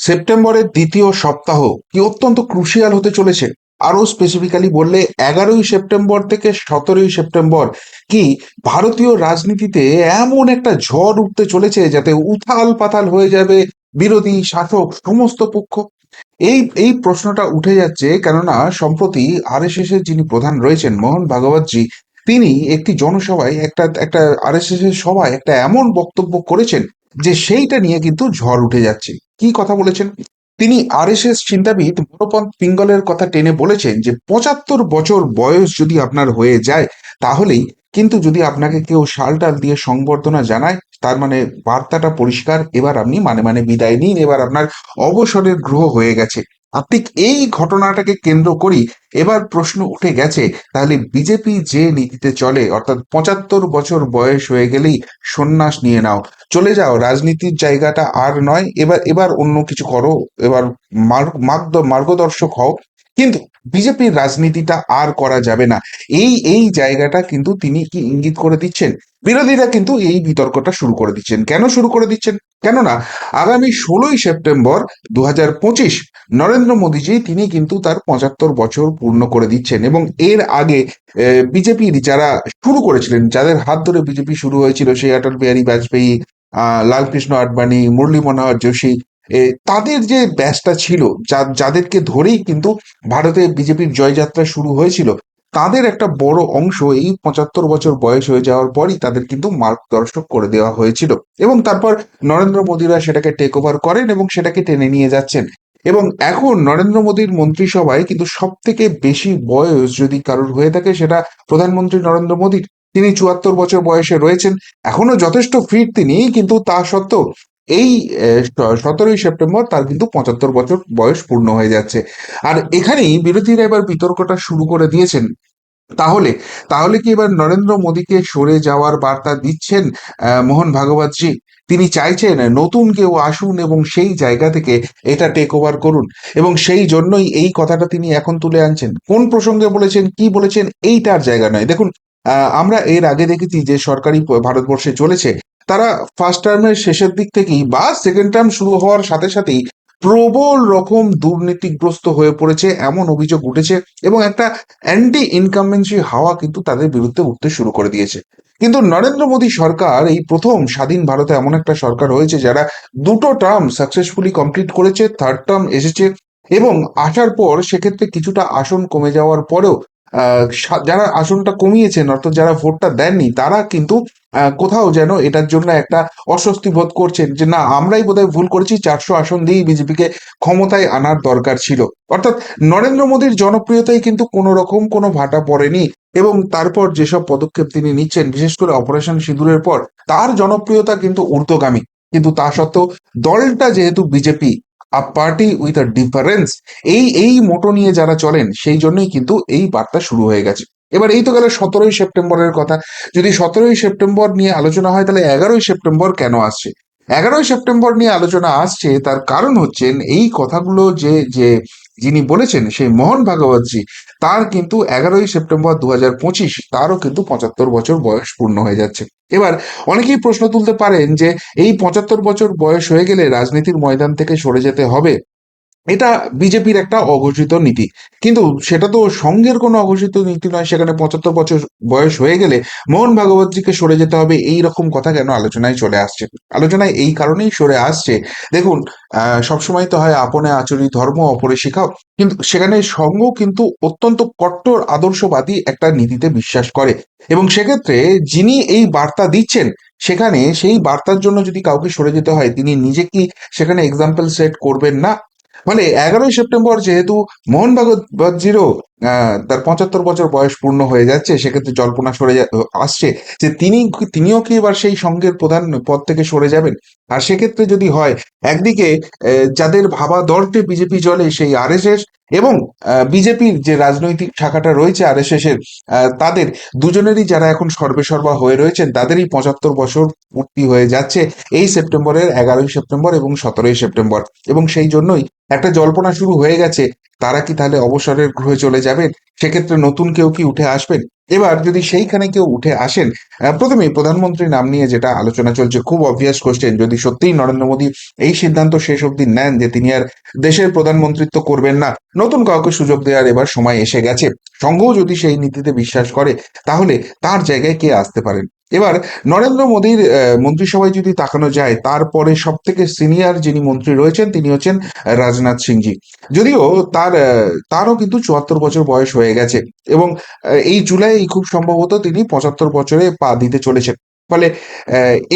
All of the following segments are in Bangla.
সেপ্টেম্বরের দ্বিতীয় সপ্তাহ কি অত্যন্ত ক্রুশিয়াল হতে চলেছে? আরও স্পেসিফিক্যালি বললে এগারোই সেপ্টেম্বর থেকে সতেরোই সেপ্টেম্বর কি ভারতীয় রাজনীতিতে এমন একটা ঝড় উঠতে চলেছে যাতে উথাল পাতাল হয়ে যাবে বিরোধী, শাসক, সমস্ত পক্ষ? এই এই প্রশ্নটা উঠে যাচ্ছে কেননা সম্প্রতি আর এস এর যিনি প্রধান রয়েছেন, মোহন ভাগবতজি তিনি একটি জনসভায় একটা একটা আর এস এর সভায় একটা এমন বক্তব্য করেছেন যে সেইটা নিয়ে কিন্তু ঝড় উঠে যাচ্ছে। কি কথা বলেছেন? তিনি আর এস এস চিন্তাবিদ মনোপন্থ পিঙ্গলের কথা টেনে বলেছেন যে, পঁচাত্তর বছর বয়স যদি আপনার হয়ে যায়, তাহলেই কিন্তু যদি আপনাকে কেউ শাল টাল দিয়ে সংবর্ধনা জানায়, তার মানে বার্তাটা পরিষ্কার, এবার আপনি মানে মানে বিদায় নিন, এবার আপনার অবসরের গ্রহ হয়ে গেছে। ঠিক এই ঘটনাটাকে কেন্দ্র করি এবার প্রশ্ন উঠে গেছে, তাহলে বিজেপি যে নীতিতে চলে, অর্থাৎ পঁচাত্তর বছর বয়স হয়ে গেলেই সন্ন্যাস নিয়ে নাও। চলে যাও, রাজনীতির জায়গাটা আর নয়, এবার এবার অন্য কিছু করো, এবার মার্গ মার্গদ- মার্গদর্শক হও। কিন্তু বিজেপির রাজনীতিটা আর করা যাবে না। এই এই জায়গাটা কিন্তু তিনি কি ইঙ্গিত করে দিচ্ছেন? বিরোধীরা কিন্তু এই বিতর্কটা শুরু করে দিচ্ছেন। কেন শুরু করে দিচ্ছেন? কেননা আগামী ষোলোই সেপ্টেম্বর দু পঁচিশ নরেন্দ্র মোদীজি তিনি কিন্তু তার পঁচাত্তর বছর পূর্ণ করে দিচ্ছেন এবং এর আগে বিজেপির যারা শুরু করেছিলেন, যাদের হাত ধরে বিজেপি শুরু হয়েছিল, সেই অটল বিহারী বাজপেয়ী আহ লালকৃষ্ণ আডবাণী মুরলী মনোহর যোশী তাদের যে ব্যাচটা ছিল যাদেরকে ধরেই কিন্তু ভারতে বিজেপির জয়যাত্রা শুরু হয়েছিল, তাদের একটা বড় অংশ এই পঁচাত্তর বছর বয়স হয়ে যাওয়ার পরই তাদের কিন্তু মার্গদর্শক করে দেওয়া হয়েছিল। এবং তারপর নরেন্দ্র মোদীরা সেটাকে টেক ওভার করেন এবং সেটাকে টেনে নিয়ে যাচ্ছেন। এবং এখন নরেন্দ্র মোদীর মন্ত্রিসভায় কিন্তু সব থেকে বেশি বয়স যদি কারোর হয়ে থাকে সেটা প্রধানমন্ত্রী নরেন্দ্র মোদীর। তিনি চুয়াত্তর বছর বয়সে রয়েছেন। এখনও যথেষ্ট ফিট তিনি কিন্তু তা সত্ত্বেও এই সতেরোই সেপ্টেম্বর তার কিন্তু পঁচাত্তর বছর বয়স পূর্ণ হয়ে যাচ্ছে। আর এখানেই বিরোধীরা এবার বিতর্কটা শুরু করে দিয়েছেন। তাহলে তাহলে কি এবার নরেন্দ্র মোদীকে সরে যাওয়ার বার্তা দিচ্ছেন মোহন ভাগবতজি? তিনি চাইছেন নতুন কেউ আসুন এবং সেই জায়গা থেকে এটা টেক ওভার করুন। এবং সেই জন্যই এই কথাটা তিনি এখন তুলে আনছেন। কোন প্রসঙ্গে বলেছেন, কি বলেছেন, এইটার জায়গা নয়। দেখুন আমরা এর আগে দেখেছি যে সরকারি ভারতবর্ষে চলেছে। তারা ফার্স্ট টার্মের শেষের দিক থেকেই বা সেকেন্ড টার্ম শুরু হওয়ার সাথে সাথেই প্রবল রকম দুর্নীতিগ্রস্ত হয়ে পড়েছে, এমন অভিযোগ উঠেছে এবং একটা অ্যান্টি ইনকামেন্সি হাওয়া কিন্তু তাদের বিরুদ্ধে উঠতে শুরু করে দিয়েছে। কিন্তু নরেন্দ্র মোদী সরকার এই প্রথম স্বাধীন ভারতে এমন একটা সরকার হয়েছে যারা দুটো টার্ম সাকসেসফুলি কমপ্লিট করেছে থার্ড টার্ম এসেছে এবং আসার পর সেক্ষেত্রে কিছুটা আসন কমে যাওয়ার পরেও যারা আসনটা কমিয়েছেন, অর্থাৎ যারা ভোটটা দেননি, তারা কিন্তু কোথাও যেন এটার জন্য একটা অস্বস্তি বোধ করছেন যে, না, আমরাই বোধহয় ভুল করেছি, চারশো আসন দিয়েই বিজেপিকে ক্ষমতায় আনার দরকার ছিল। অর্থাৎ নরেন্দ্র মোদীর জনপ্রিয়তায় কিন্তু কোনো রকম, কোনো ভাটা পড়েনি এবং তারপর যেসব পদক্ষেপ তিনি নিচ্ছেন, বিশেষ করে অপারেশন সিঁদুরের পর, তার জনপ্রিয়তা কিন্তু ঊর্ধ্বগামী। কিন্তু তা সত্ত্বেও দলটা যেহেতু BJP a party with a difference এই এই মোটো নিয়ে যারা চলেন, সেই জন্যই কিন্তু এই বার্তা শুরু হয়ে গেছে। এবার এই তো গেল সতেরোই সেপ্টেম্বরের কথা। যদি সতেরোই সেপ্টেম্বর নিয়ে আলোচনা হয়, তাহলে এগারোই সেপ্টেম্বর কেন আসছে? এগারোই সেপ্টেম্বর নিয়ে আলোচনা আসছে, তার কারণ হচ্ছেন এই কথাগুলো যে যে যিনি বলেছেন, সেই মোহন ভাগবতজি, তার কিন্তু এগারোই সেপ্টেম্বর দু হাজার পঁচিশ, তারও কিন্তু পঁচাত্তর বছর বয়স পূর্ণ হয়ে যাচ্ছে। এবার অনেকেই প্রশ্ন তুলতে পারেন যে, এই পঁচাত্তর বছর বয়স হয়ে গেলে রাজনীতির ময়দান থেকে সরে যেতে হবে? এটা বিজেপির একটা অঘোষিত নীতি। কিন্তু সেটা তো সঙ্গের কোনো অঘোষিত নীতি নয়, সেখানে পঁচাত্তর বছর বয়স হয়ে গেলে মোহন ভাগবতজিকে সরে যেতে হবে, এই রকম কথা কেন আলোচনায় চলে আসছে? আলোচনায় এই কারণেই সরে আসছে। দেখুন সবসময় তো হয় আপনে আচরি ধর্ম, অপরে শিখাও, কিন্তু সেখানে সঙ্গ কিন্তু অত্যন্ত কট্টর, আদর্শবাদী একটা নীতিতে বিশ্বাস করে। এবং সেক্ষেত্রে যিনি এই বার্তা দিচ্ছেন, সেখানে সেই বার্তার জন্য যদি কাউকে সরে যেতে হয়, তিনি নিজে কি সেখানে এক্সাম্পল সেট করবেন না? ফলে এগারোই সেপ্টেম্বর যেহেতু মোহন ভাগবতজিরও তার পঁচাত্তর বছর বয়স পূর্ণ হয়ে যাচ্ছে, সেক্ষেত্রে জল্পনা সরে আসছে যে তিনি, তিনিও কি এবার সেই সংঘের প্রধান পদ থেকে সরে যাবেন? আর সেক্ষেত্রে যদি হয়, একদিকে যাদের ভাবা দলটি বিজেপি চলে সেই আরএসএস এবং বিজেপির যে রাজনৈতিক শাখাটা রয়েছে আর এর আহ, তাদের দুজনেরই যারা এখন সর্বেসর্বা হয়ে রয়েছেন তাদেরই পঁচাত্তর বছর পূর্তি হয়ে যাচ্ছে এই সেপ্টেম্বরের এগারোই সেপ্টেম্বর এবং সতেরোই সেপ্টেম্বর। এবং সেই জন্যই একটা জল্পনা শুরু হয়ে গেছে তারা কি তাহলে অবসরের গ্রহে চলে যাবেন? সেক্ষেত্রে নতুন কেউ কি উঠে আসবেন? এবার যদি সেইখানে কেউ উঠে আসেন আহ, প্রথমেই প্রধানমন্ত্রীর নাম নিয়ে যেটা আলোচনা চলছে খুব অবভিয়াস কোশ্চেন যদি সত্যিই নরেন্দ্র মোদী এই সিদ্ধান্ত শেষ অবধি নেন যে তিনি আর দেশের প্রধানমন্ত্রিত্ব করবেন না নতুন কাউকে সুযোগ দেওয়ার এবার সময় এসে গেছে। সংঘও যদি সেই নীতিতে বিশ্বাস করে তাহলে তার জায়গায় কে আসতে পারেন? এবার, নরেন্দ্র মোদীর মন্ত্রিসভায় যদি তাকানো যায়, তারপরে সব থেকে সিনিয়র যিনি মন্ত্রী রয়েছেন, তিনি হচ্ছেন রাজনাথ সিংজি। যদিও তার তারও কিন্তু চুয়াত্তর বছর বয়স হয়ে গেছে এবং এই জুলাই খুব সম্ভবত তিনি পঁচাত্তর বছরে পা দিতে চলেছেন। ফলে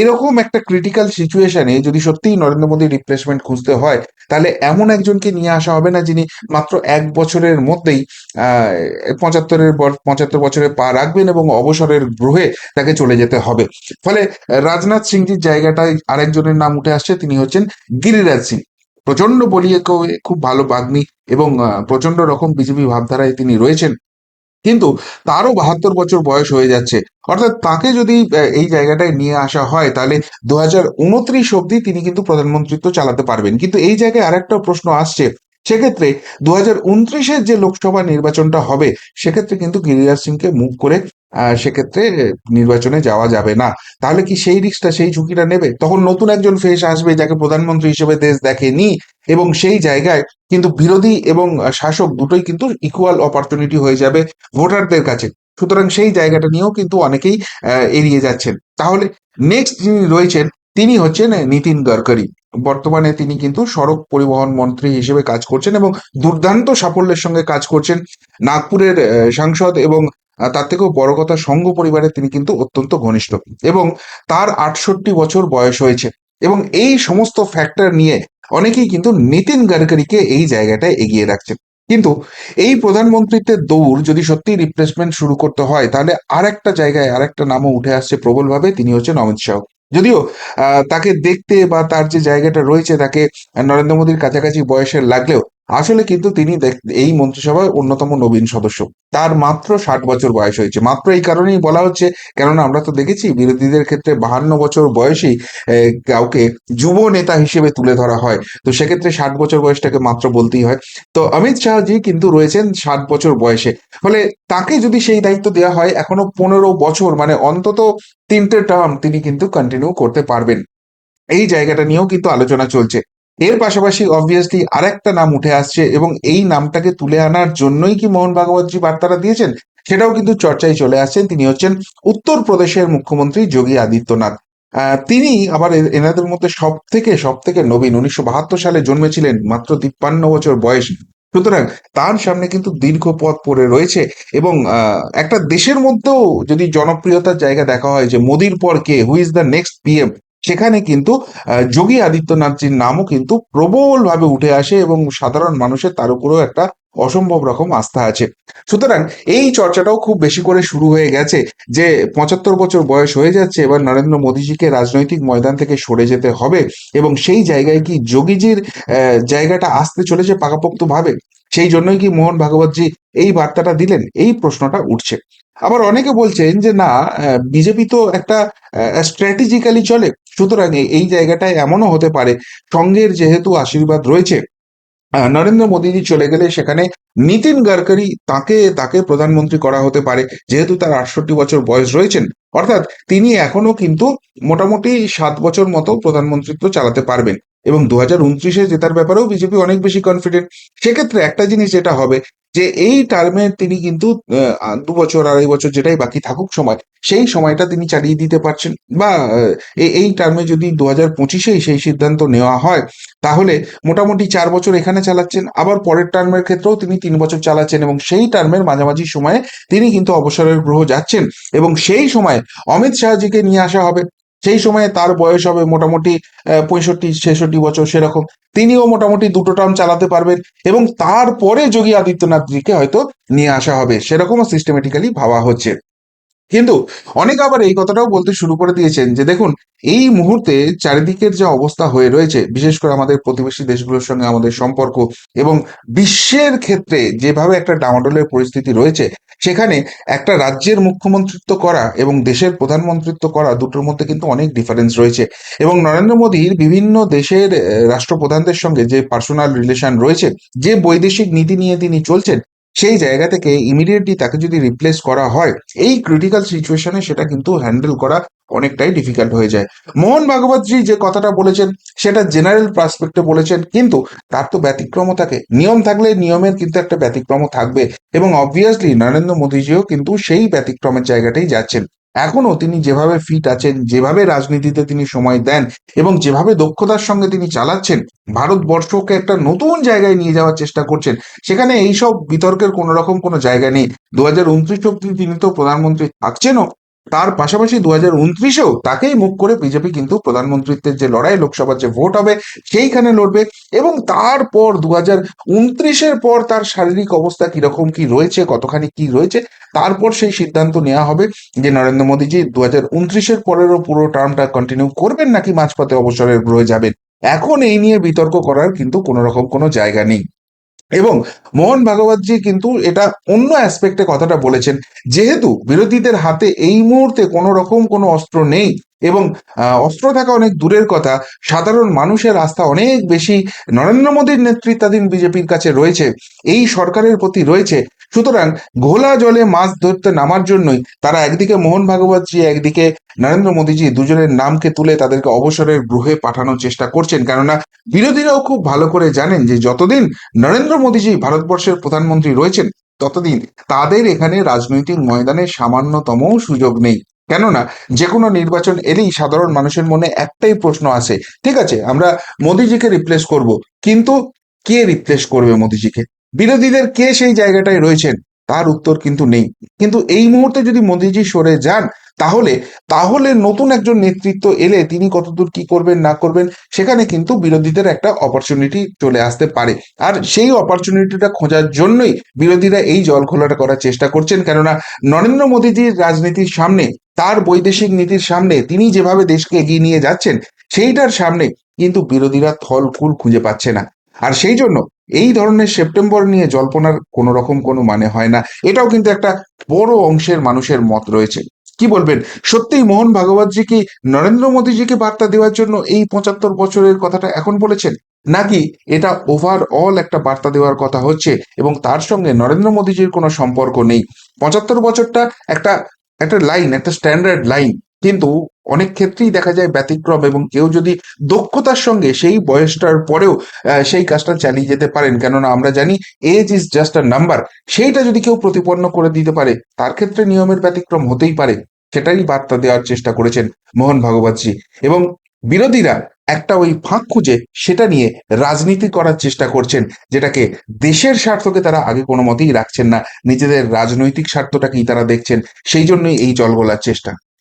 এরকম একটা ক্রিটিক্যাল সিচুয়েশনে যদি সত্যিই নরেন্দ্র মোদী রিপ্লেসমেন্ট খুঁজতে হয়, তাহলে এমন একজনকে নিয়ে আসা হবে না যিনি মাত্র এক বছরের মধ্যেই পঁচাত্তরের পঁচাত্তর বছরে পা রাখবেন এবং অবসরের গ্রহে তাকে চলে যেতে হবে। ফলে, রাজনাথ সিংজির জায়গাটায় আরেকজনের নাম উঠে আসছে, তিনি হচ্ছেন গিরিরাজ সিং। প্রচণ্ড বলিয়ে খুব ভালো বাগ্মী এবং প্রচণ্ড রকম বিজেপি ভাবধারায় তিনি রয়েছেন। কিন্তু তারও বাহাত্তর বছর বয়স হয়ে যাচ্ছে। অর্থাৎ তাকে যদি এই জায়গাটায় নিয়ে আসা হয়, তাহলে দু হাজার উনত্রিশ অব্দি তিনি কিন্তু প্রধানমন্ত্রিত্ব চালাতে পারবেন। কিন্তু এই জায়গায় আরেকটা প্রশ্ন আসছে, সেক্ষেত্রে দু হাজার উনত্রিশের যে লোকসভা নির্বাচনটা হবে, সেক্ষেত্রে কিন্তু গিরিরাজ সিংকে মুখ করে সেক্ষেত্রে নির্বাচনে যাওয়া যাবে না। তাহলে কি সেই রিস্কটা সেই ঝুঁকিটা নেবে? তখন নতুন একজন ফেস আসবে যাকে প্রধানমন্ত্রী হিসেবে দেশ দেখেনি এবং সেই জায়গায় কিন্তু বিরোধী এবং শাসক দুটোই কিন্তু ইকুয়াল অপরচুনিটি হয়ে যাবে ভোটারদের কাছে। সুতরাং সেই জায়গাটা নিয়েও কিন্তু অনেকেই এড়িয়ে যাচ্ছেন। তাহলে নেক্সট যিনি রয়েছেন, তিনি হচ্ছেন নীতিন গডকরি। বর্তমানে তিনি কিন্তু সড়ক পরিবহন মন্ত্রী হিসেবে কাজ করছেন এবং দুর্দান্ত সাফল্যের সঙ্গে কাজ করছেন। নাগপুরের সাংসদ এবং তার থেকেও বড় কথা সংঘ পরিবারে তিনি কিন্তু অত্যন্ত ঘনিষ্ঠ। এবং তার আটষট্টি বছর বয়স হয়েছে। এবং এই সমস্ত ফ্যাক্টর নিয়ে অনেকেই কিন্তু নীতিন গডকরিকে এই জায়গাটায় এগিয়ে রাখছেন কিন্তু এই প্রধানমন্ত্রীত্বের দৌড় যদি সত্যি রিপ্লেসমেন্ট শুরু করতে হয়, তাহলে আর একটা জায়গায় আর একটা নামও উঠে আসছে প্রবলভাবে, তিনি হচ্ছেন অমিত শাহ। যদিও তাকে দেখতে বা তার যে জায়গাটা রয়েছে, তাকে নরেন্দ্র মোদীর কাছাকাছি বয়সের লাগলেও আসলে কিন্তু তিনি এই মন্ত্রিসভায় অন্যতম নবীন সদস্য। তার মাত্র ষাট বছর বয়স হয়েছে। মাত্র এই কারণেই বলা হচ্ছে কেননা আমরা তো দেখেছি বিরোধীদের ক্ষেত্রে বাহান্ন বছর বয়সী আহ, কাউকে যুব নেতা হিসেবে তুলে ধরা হয়। তো সেক্ষেত্রে ষাট বছর বয়সটাকে মাত্র বলতেই হয়। তো অমিত শাহজি কিন্তু রয়েছেন ষাট বছর বয়সে। ফলে তাকে যদি সেই দায়িত্ব দেওয়া হয় এখনও পনেরো বছর মানে অন্তত তিনটে টার্ম তিনি কিন্তু কন্টিনিউ করতে পারবেন। এই জায়গাটা নিয়েও কিন্তু আলোচনা চলছে। এর পাশাপাশি অবভিয়াসলি আরেকটা নাম উঠে আসছে এবং এই নামটাকে তুলে আনার জন্যই কি মোহন ভাগবতজি বার্তাটা দিয়েছেন? সেটাও কিন্তু চর্চায় চলে আসছেন। তিনি হচ্ছেন উত্তরপ্রদেশের মুখ্যমন্ত্রী যোগী আদিত্যনাথ। তিনি আবার এনাদের মধ্যে সব থেকে সব থেকে নবীন। উনিশশো বাহাত্তর সালে জন্মেছিলেন, মাত্র তিপ্পান্ন বছর বয়স। সুতরাং তার সামনে কিন্তু দীর্ঘ পথ পড়ে রয়েছে এবং একটা দেশের মধ্যেও যদি জনপ্রিয়তার জায়গা দেখা হয় যে মোদির পর কে who is the next PM সেখানে কিন্তু যোগী আদিত্যনাথজির নামও কিন্তু প্রবলভাবে উঠে আসে এবং সাধারণ মানুষের তার উপরেও একটা অসম্ভব রকম আস্থা আছে। সুতরাং এই চর্চাটাও খুব বেশি করে শুরু হয়ে গেছে যে পঁচাত্তর বছর বয়স হয়ে যাচ্ছে, এবার নরেন্দ্র মোদীজিকে রাজনৈতিক ময়দান থেকে সরে যেতে হবে এবং সেই জায়গায় কি যোগীজির জায়গাটা আসতে চলেছে পাকাপোক্ত ভাবে সেই জন্যই কি মোহন ভাগবতজি এই বার্তাটা দিলেন? এই প্রশ্নটা উঠছে। আবার অনেকে বলছেন যে না বিজেপি তো একটা স্ট্র্যাটেজিক্যালি চলে। সুতরাং এই- জায়গাটায় এমনও হতে পারে। সঙ্গের যেহেতু আশীর্বাদ রয়েছে নরেন্দ্র মোদীজি চলে গেলে সেখানে নীতিন গাডকারি তাকে তাকে প্রধানমন্ত্রী করা হতে পারে, যেহেতু তার আটষট্টি বছর বয়স রয়েছেন। অর্থাৎ তিনি এখনও কিন্তু মোটামুটি সাত বছর মতো প্রধানমন্ত্রিত্ব চালাতে পারবেন। এবং দু হাজার উনত্রিশে জেতার ব্যাপারেও বিজেপি অনেক বেশি কনফিডেন্ট সেক্ষেত্রে একটা জিনিস যেটা হবে যে এই টার্মে তিনি কিন্তু দু বছর, আড়াই বছর যেটাই বাকি থাকুক সময়, সেই সময়টা তিনি চালিয়ে দিতে পারছেন। বা এই টার্মে যদি দু হাজার পঁচিশেই সেই সিদ্ধান্ত নেওয়া হয়, তাহলে মোটামুটি চার বছর এখানে চালাচ্ছেন। আবার পরের টার্মের ক্ষেত্রেও তিনি তিন বছর চালাচ্ছেন এবং সেই টার্মের মাঝামাঝি সময়ে তিনি কিন্তু অবসরের গ্রহ যাচ্ছেন এবং সেই সময় অমিত শাহজিকে নিয়ে আসা হবে। সেই সময়ে তার বয়স হবে মোটামুটি পঁয়ষট্টি, ছেষট্টি বছর সেরকম। তিনিও মোটামুটি দুটো টার্ম চালাতে পারবেন এবং তারপরে যোগী আদিত্যনাথজিকে হয়তো নিয়ে আসা হবে, সেরকমও সিস্টেমেটিক্যালি ভাবা হচ্ছে। কিন্তু অনেক আবার এই কথাটাও বলতে শুরু করে দিয়েছেন যে দেখুন, এই মুহূর্তে চারিদিকের যে অবস্থা হয়ে রয়েছে, বিশেষ করে আমাদের প্রতিবেশী দেশগুলোর সঙ্গে আমাদের সম্পর্ক এবং বিশ্বের ক্ষেত্রে যেভাবে একটা ডামাডোলের পরিস্থিতি রয়েছে সেখানে একটা রাজ্যের মুখ্যমন্ত্রিত্ব করা এবং দেশের প্রধানমন্ত্রিত্ব করা দুটোর মধ্যে কিন্তু অনেক ডিফারেন্স রয়েছে। এবং নরেন্দ্র মোদীর বিভিন্ন দেশের রাষ্ট্রপ্রধানদের সঙ্গে যে পার্সোনাল রিলেশন রয়েছে, যে বৈদেশিক নীতি নিয়ে তিনি চলছেন সেই জায়গা থেকে ইমিডিয়েটলি তাকে যদি রিপ্লেস করা হয়, এই ক্রিটিক্যাল সিচুয়েশনে সেটা কিন্তু হ্যান্ডেল করা অনেকটাই ডিফিকাল্ট হয়ে যায়। মোহন ভাগবতজি যে কথাটা বলেছেন, সেটা জেনারেল পার্সপেক্টে বলেছেন, কিন্তু তার তো ব্যতিক্রমও থাকে। নিয়ম থাকলে নিয়মের কিন্তু একটা ব্যতিক্রমও থাকবে এবং অবভিয়াসলি নরেন্দ্র মোদীজিও কিন্তু সেই ব্যতিক্রমের জায়গাটাই যাচ্ছেন। এখনও তিনি যেভাবে ফিট আছেন, যেভাবে রাজনীতিতে তিনি সময় দেন এবং যেভাবে দক্ষতার সঙ্গে তিনি চালাচ্ছেন, ভারতবর্ষকে একটা নতুন জায়গায় নিয়ে যাওয়ার চেষ্টা করছেন, সেখানে এইসব বিতর্কের কোনো রকম কোনো জায়গা নেই। দু হাজার উনত্রিশ অব্দি তিনি তো প্রধানমন্ত্রী থাকছেনও। তার পাশাপাশি দু হাজার উনত্রিশেও তাকেই মুখ করে বিজেপি কিন্তু প্রধানমন্ত্রিত্বের যে লড়াই, লোকসভার যে ভোট হবে, সেইখানে লড়বে এবং তারপর দু হাজার উনত্রিশের পর তার শারীরিক অবস্থা কীরকম কি রয়েছে, কতখানি কি রয়েছে, তারপর সেই সিদ্ধান্ত নেওয়া হবে যে নরেন্দ্র মোদীজি দু হাজার উনত্রিশের পরেরও পুরো টার্মটা কন্টিনিউ করবেন নাকি মাঝপথে অবসরের গ্রহে যাবেন। এখন এই নিয়ে বিতর্ক করার কিন্তু কোনো রকম কোনো জায়গা নেই। এবং মোহন ভাগবতজি কিন্তু এটা অন্য অ্যাসপেক্টে কথাটা বলেছেন, যেহেতু বিরোধীদের হাতে এই মুহূর্তে কোনো রকম কোনো অস্ত্র নেই এবং অস্ত্র থাকা অনেক দূরের কথা, সাধারণ মানুষের আস্থা অনেক বেশি নরেন্দ্র মোদীর নেতৃত্বাধীন বিজেপির কাছে রয়েছে, এই সরকারের প্রতি রয়েছে সুতরাং ঘোলা জলে মাছ ধরতে নামার জন্যই তারা একদিকে মোহন ভাগবতজি, একদিকে নরেন্দ্র মোদীজি দুজনের নামকে তুলে তাদেরকে অবসরের গ্রহে পাঠানোর চেষ্টা করছেন। কেননা বিরোধীরাও খুব ভালো করে জানেন যে যতদিন নরেন্দ্র মোদীজি ভারতবর্ষের প্রধানমন্ত্রী রয়েছেন, ততদিন তাদের এখানে রাজনৈতিক ময়দানে সামান্যতম সুযোগ নেই। কেননা যে কোনো নির্বাচন এলেই সাধারণ মানুষের মনে একটাই প্রশ্ন আসে, ঠিক আছে, আমরা মোদিজিকে রিপ্লেস করব, কিন্তু কে রিপ্লেস করবে মোদিজিকে? বিরোধীদের কে সেই জায়গাটায় রয়েছেন, তার উত্তর কিন্তু নেই। কিন্তু এই মুহূর্তে যদি মোদিজি সরে যান, তাহলে তাহলে নতুন একজন নেতৃত্ব এলে তিনি কতদূর কি করবেন, না করবেন, সেখানে কিন্তু বিরোধীদের একটা অপরচুনিটি চলে আসতে পারে। আর সেই অপরচুনিটিটা খোঁজার জন্যই বিরোধীরা এই জল খোলাটা করার চেষ্টা করছেন। কেননা, নরেন্দ্র মোদীজির রাজনীতির সামনে, তার বৈদেশিক নীতির সামনে তিনি যেভাবে দেশকে এগিয়ে নিয়ে যাচ্ছেন, সেইটার সামনে কিন্তু বিরোধীরা থল কুল খুঁজে পাচ্ছে না। আর সেই জন্য এই ধরনের সেপ্টেম্বর নিয়ে জল্পনার কোনো রকম কোনো মানে হয় না। এটাও কিন্তু একটা বড় অংশের মানুষের মত রয়েছে। কি বলবেন? সত্যিই মোহন ভাগবতজি কি নরেন্দ্র মোদীজিকে বার্তা দেওয়ার জন্য এই পঁচাত্তর বছরের কথাটা এখন বলেছেন? নাকি এটা ওভারঅল একটা বার্তা দেওয়ার কথা হচ্ছে এবং তার সঙ্গে নরেন্দ্র মোদীজির কোনো সম্পর্ক নেই? পঁচাত্তর বছরটা একটা একটা লাইন একটা স্ট্যান্ডার্ড লাইন কিন্তু অনেক ক্ষেত্রেই দেখা যায় ব্যতিক্রম এবং কেউ যদি দক্ষতার সঙ্গে সেই বয়সটার পরেও সেই কাজটা চালিয়ে যেতে পারেন। কেননা আমরা জানি age is just a number সেইটা যদি কেউ প্রতিপন্ন করে দিতে পারে, তার ক্ষেত্রে নিয়মের ব্যতিক্রম হতেই পারে। সেটাই বার্তা দেওয়ার চেষ্টা করেছেন মোহন ভাগবতজি। এবং বিরোধীরা একটা ওই ফাঁক খুঁজে সেটা নিয়ে রাজনীতি করার চেষ্টা করছেন, যেটাকে দেশের স্বার্থকে তারা আগে কোনো মতেই রাখছেন না। নিজেদের রাজনৈতিক স্বার্থটাকেই তারা দেখছেন। সেই জন্যই এই জলগোলার চেষ্টা।